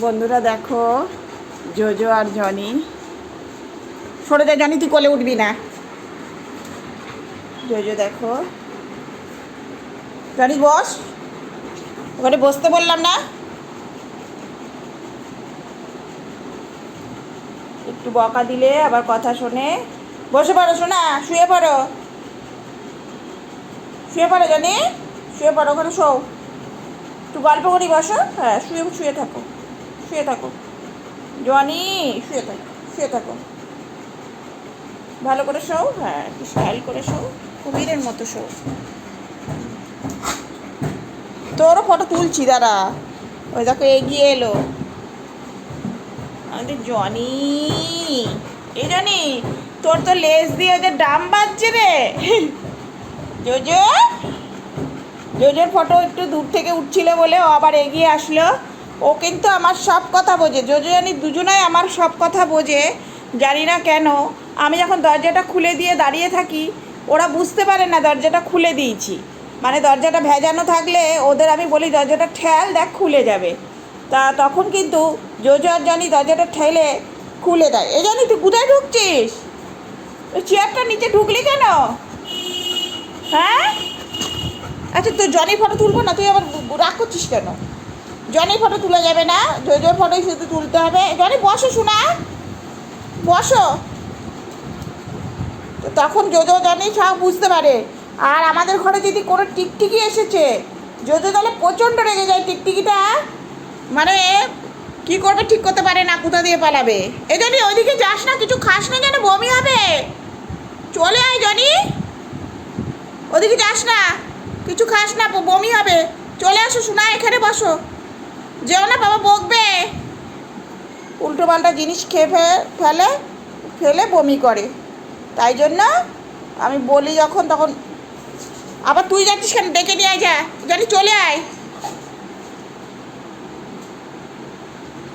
বন্ধুরা দেখো, জোজো আর জনি। সরে যা জানি তুই কোলে উঠবি না। জোজো দেখো। জনি, বস। ওখানে বসতে বললাম না। একটু বকা দিলে, আবার কথা শোনে। বসে পড়ো শোনা শুয়ে পড়ো। শুয়ে পড়ো, জানি। শুয়ে পড়ো, ওখানে শোও একটু গল্প করি, বসো। হ্যাঁ শুয়ে শুয়ে থাকো। শুয়ে থাকো। জনি, শুয়ে থাকো শুয়ে থাকো। ভালো করে শোও হ্যাঁ একটু স্টাইল করে শোও কুমিরের মতো শোও। তোরও ফটো তুলছি, দাঁড়া। ওই দেখো, এগিয়ে এলো। আমাদের জনি, এই জনি, তোর তো লেজ দিয়ে ওদের ডাম বাজছে রে। জোজো, জোজোর ফটো একটু দূর থেকে উঠছিল বলে ও আবার এগিয়ে আসলো। ও কিন্তু আমার সব কথা বোঝে। জোজো জানি দুজনাই আমার সব কথা বোঝে, জানি না কেন। আমি যখন দরজাটা খুলে দিয়ে দাঁড়িয়ে থাকি, ওরা বুঝতে পারে না দরজাটা খুলে দিয়েছি। মানে দরজাটা ভেজানো থাকলে ওদের আমি বলি, দরজাটা ঠেল, দেখ খুলে যাবে। তা তখন কিন্তু জোজো আর জানি দরজাটা ঠেলে খুলে দেয়। এই জানি তুই কোথায় ঢুকছিস? চেয়ারটা নিচে ঢুকলি কেন? হ্যাঁ? আচ্ছা তোর জনি ফটো তুলবো না? তুই আবার রাগ করছিস কেন? জনি ফটো তোলা যাবে না জোজোর ফটোই শুধু তুলতে হবে। জনি, বসো শোনা বসো। তো তখন জোজো জনি সব বুঝতে পারে। আর আমাদের ঘরে যদি কোনো টিকটিকি এসেছে জোজো তাহলে প্রচণ্ড রেগে যায় টিকটিকিটা। মানে কি করবে ঠিক করতে পারে না, কোথা দিয়ে পালাবে? এ জনি, ওইদিকে যাস না, কিছু খাস না যেন, বমি হবে। চলে আয় জনি। ওদিকে যাস না, কিছু খাস না, বমি হবে। চলে আসো শোনা এখানে বসো। যেও না, বাবা বকবে। উল্টো পাল্টা জিনিস খেয়ে ফেলে ফেলে বমি করে। তাই জন্য আমি বলি যখন, তখন, আবার তুই যাচ্ছিস কেন? ডেকে নিয়ে আয় যা। জানি চলে আয়।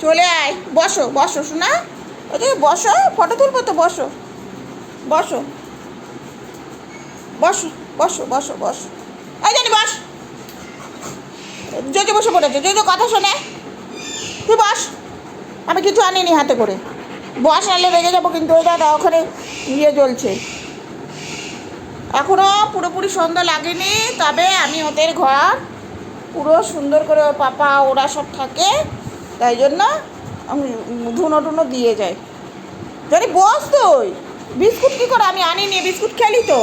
চলে আয়। বসো বসো শোনা ওদিকে বসো, ফটো তুলবো তো, বসো। বসো। বসো বসো বসো বসো। এই জানি, বস। জোজো বসে পড়েছে জোজো কথা শোনে। তুই বস, আমি কিছু আনিনি হাতে করে। বস, আনলে রেগে যাব কিন্তু, ওই দাদা ওখানে ইয়ে জ্বলছে। এখনও পুরোপুরি সন্ধ্যা লাগেনি, তবে আমি ওদের ঘর পুরো সুন্দর করে ওর পাপা, ওরা সব থাকে, তাই জন্য আমি ধুনো টুনো দিয়ে যাই। জানি, বস তুই, বিস্কুট কী করে? আমি আনিনি, বিস্কুট খেলি তো।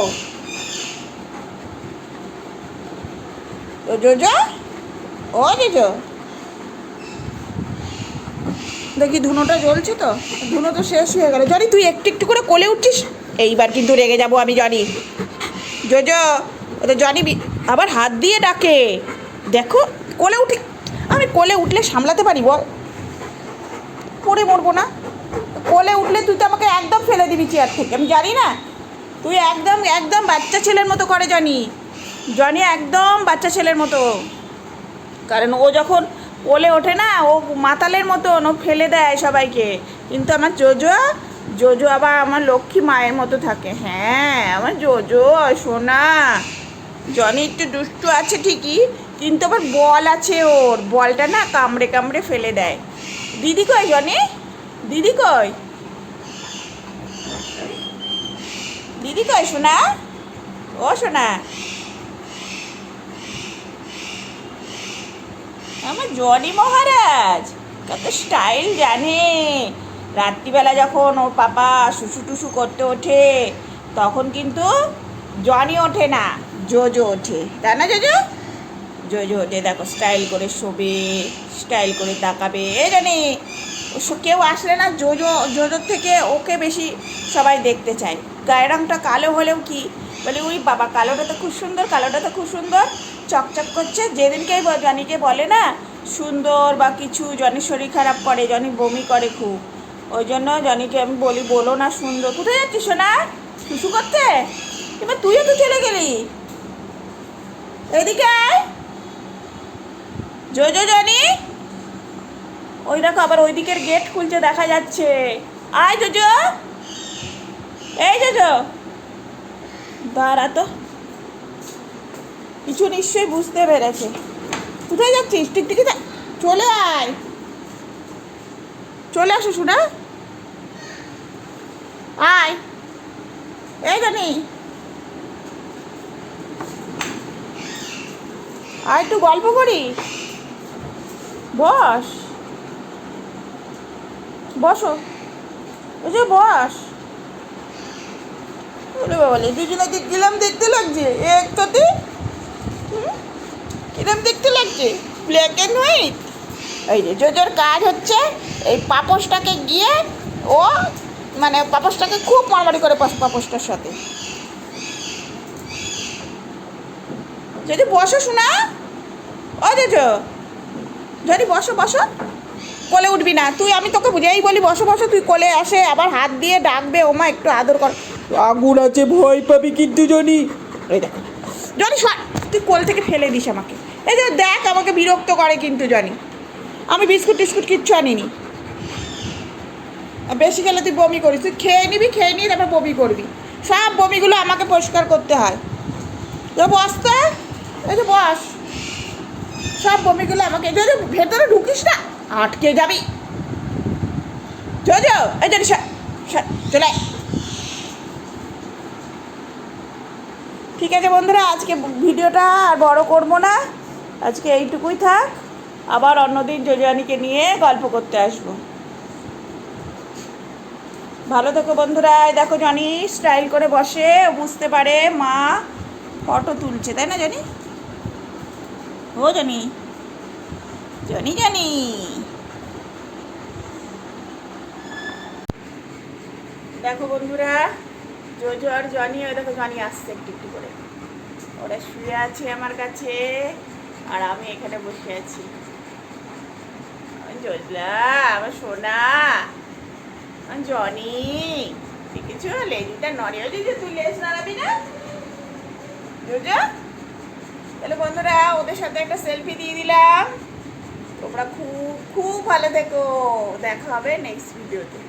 তো জোজো ও জোজো দেখি ধুনোটা জ্বলছে তো? ধুনো তো শেষ হয়ে গেল। জানি, তুই একটু একটু করে কোলে উঠছিস এইবার কিন্তু রেগে যাব আমি, জানি। জোজো ওদের জনি বি- আবার হাত দিয়ে ডাকে। দেখো, কোলে উঠি আমি কোলে উঠলে সামলাতে পারি, বল। পড়ে মরবো না। কোলে উঠলে তুই তো আমাকে একদম ফেলে দিবি চেয়ার থেকে। আমি জানি না। তুই একদম একদম বাচ্চা ছেলের মতো করে, জানি। জনি একদম বাচ্চা ছেলের মতো। কারণ ও যখন কোলে ওঠে না, ও মাতালের মতন, ও ফেলে দেয় সবাইকে। কিন্তু আমার জোজো জোজো আবার আমার লক্ষ্মী মায়ের মতো থাকে। হ্যাঁ আমার জোজো, সোনা। জনি একটু দুষ্টু আছে ঠিকই, কিন্তু আবার বল আছে ওর। বলটা না কামড়ে কামড়ে ফেলে দেয়। দিদি কই জনি? দিদি কই? দিদি কই সোনা? ও সোনা। আমার জনি মহারাজ, কত স্টাইল জানে। রাত্রিবেলা যখন ওর পাপা শুশু টুসু করতে ওঠে, তখন কিন্তু জনি ওঠে না, জোজো ওঠে। তাই না, জোজো? জোজো ওঠে, দেখো স্টাইল করে শোবে স্টাইল করে তাকাবে। এ জানি কেউ আসলে না জোজো, জোজোর থেকে ওকে বেশি সবাই দেখতে চায়। গায়ের রঙটা কালো হলেও কি বলে ওই বাবা, কালোটা তো খুব সুন্দর, কালোটা তো খুব সুন্দর। চকচক করছে। যেদিনকেই জনিকে বলে না, সুন্দর বা কিছু জনির শরীর খারাপ করে, জনি বমি করে খুব। ওই জন্য জনিকে আমি বলি, বলো না সুন্দর। কোথায় যাচ্ছিস সোনা? শুশু করতে? এবার তুইও তো চলে গেলি। এদিকে আয়। Jo Johnny. ওই দেখো, আবার ওই দিকের গেট খুলছে, দেখা যাচ্ছে। আয় জোজো এই জোজো দাঁড়া তো। কিছু নিশ্চয়ই বুঝতে পেরেছে। কোথায় যাচ্ছিস? টিকটিকি চলে আয়। চলে আসো শোনা আয়। এই জানি আয় একটু গল্প করি বস। বসো। ওই যে বস। ওরে বাবালে দুজনাকে কিরম দেখতে লাগছে। একটাতে? কিরম দেখতে লাগছে? ব্ল্যাক অ্যান্ড হোয়াইট এই যে জোজোর কাজ হচ্ছে, এই পাপোশটাকে গিয়ে ও মানে পাপোশটাকে খুব মারামারি করে পাস- পাপোশটার সাথে। যদি বসো শোনা ও জোজো যদি বসো বসো। কোলে উঠবি না। তুই, আমি তোকে বুঝেই বলি, বসো বসো। তুই কোলে আসে, আবার হাত দিয়ে ডাকবে, ওমা, একটু আদর কর। আগুন আছে, ভয় পাবি কিন্তু জনি। জনি, সর। তুই কোল থেকে ফেলে দিস আমাকে। এই যে দেখ, আমাকে বিরক্ত করে কিন্তু জনি। আমি বিস্কুট টিস্কুট কিচ্ছু আনিনি। বেশি খেলে তুই বমি করিস। তুই খেয়ে নিবি, খেয়ে নিয়ে তারপর বমি করবি। সব বমিগুলো আমাকে পরিষ্কার করতে হয়। তো। বসতে এই যে বস। সব বমিগুলো আমাকে এই যে ভেতরে ঢুকিস না, আটকে যাবি। যাও এই যে চলে ঠিক আছে বন্ধুরা, আজকে ভিডিওটা আর বড় করব না। আজকে এইটুকুই থাক। আবার অন্যদিন যোজানিকে নিয়ে গল্প করতে আসব। ভালো থেকো বন্ধুরা। দেখো জানি স্টাইল করে বসে বুঝতে পারে মা ফটো তুলছে, তাই না জানি? ও জানি জানি জানি। দেখো বন্ধুরা জোজো আর জনি, ওই দেখো জনি আসছে একটু একটু করে। ওরা শুয়ে আছে আমার কাছে, আর আমি এখানে বসে আছি। জজলা, আমার সোনা জনি, দেখেছ? লেজুটা নড়ে যে তুই লেজ নাড়াবি না? জোজো, তাহলে বন্ধুরা, ওদের সাথে একটা সেলফি দিয়ে দিলাম। তোমরা খুব খুব ভালো থেকো। দেখা হবে নেক্সট ভিডিওতে